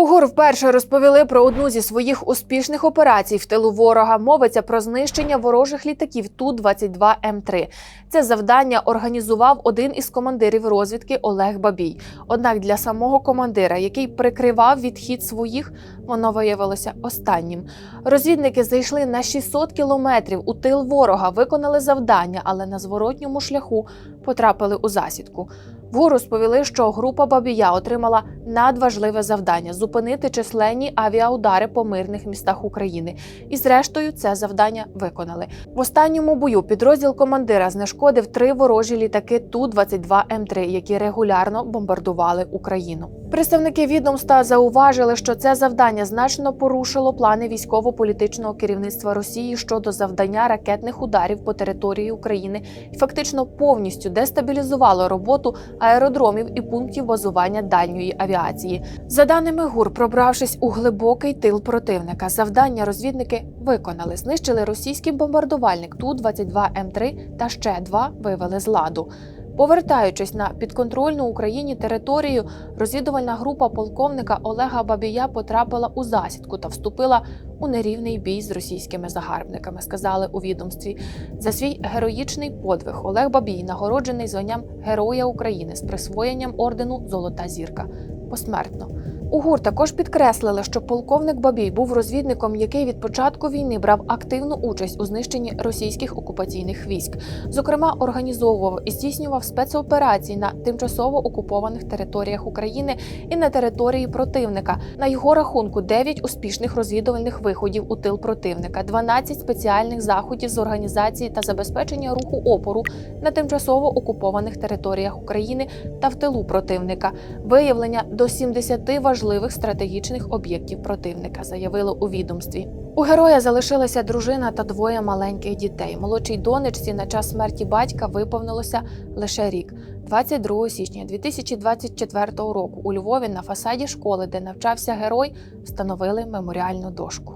УГУР вперше розповіли про одну зі своїх успішних операцій в тилу ворога. Мовиться про знищення ворожих літаків Ту-22 М3. Це завдання організував один із командирів розвідки Олег Бабій. Однак для самого командира, який прикривав відхід своїх, воно виявилося останнім. Розвідники зайшли на 600 кілометрів у тил ворога, виконали завдання, але на зворотньому шляху потрапили у засідку. ВГУ розповіли, що група Бабія отримала надважливе завдання зупинити численні авіаудари по мирних містах України. І зрештою це завдання виконали. В останньому бою підрозділ командира знешкодив три ворожі літаки Ту-22 М3, які регулярно бомбардували Україну. Представники відомства зауважили, що це завдання значно порушило плани військово-політичного керівництва Росії щодо завдання ракетних ударів по території України і фактично повністю дестабілізувало роботу аеродромів і пунктів базування дальньої авіації. За даними ГУР, пробравшись у глибокий тил противника, завдання розвідники виконали, знищили російський бомбардувальник Ту-22М3 та ще два вивели з ладу. Повертаючись на підконтрольну Україні територію, розвідувальна група полковника Олега Бабія потрапила у засідку та вступила у нерівний бій з російськими загарбниками, сказали у відомстві. За свій героїчний подвиг Олег Бабій нагороджений званням Героя України з присвоєнням ордену Золота зірка посмертно. УГУР також підкреслили, що полковник Бабій був розвідником, який від початку війни брав активну участь у знищенні російських окупаційних військ. Зокрема, організовував і здійснював спецоперації на тимчасово окупованих територіях України і на території противника. На його рахунку 9 успішних розвідувальних виходів у тил противника, 12 спеціальних заходів з організації та забезпечення руху опору на тимчасово окупованих територіях України та в тилу противника, виявлення до 70 важливих стратегічних об'єктів противника, заявило у відомстві. У героя залишилася дружина та двоє маленьких дітей. Молодшій донечці на час смерті батька виповнилося лише рік. 22 січня 2024 року у Львові на фасаді школи, де навчався герой, встановили меморіальну дошку.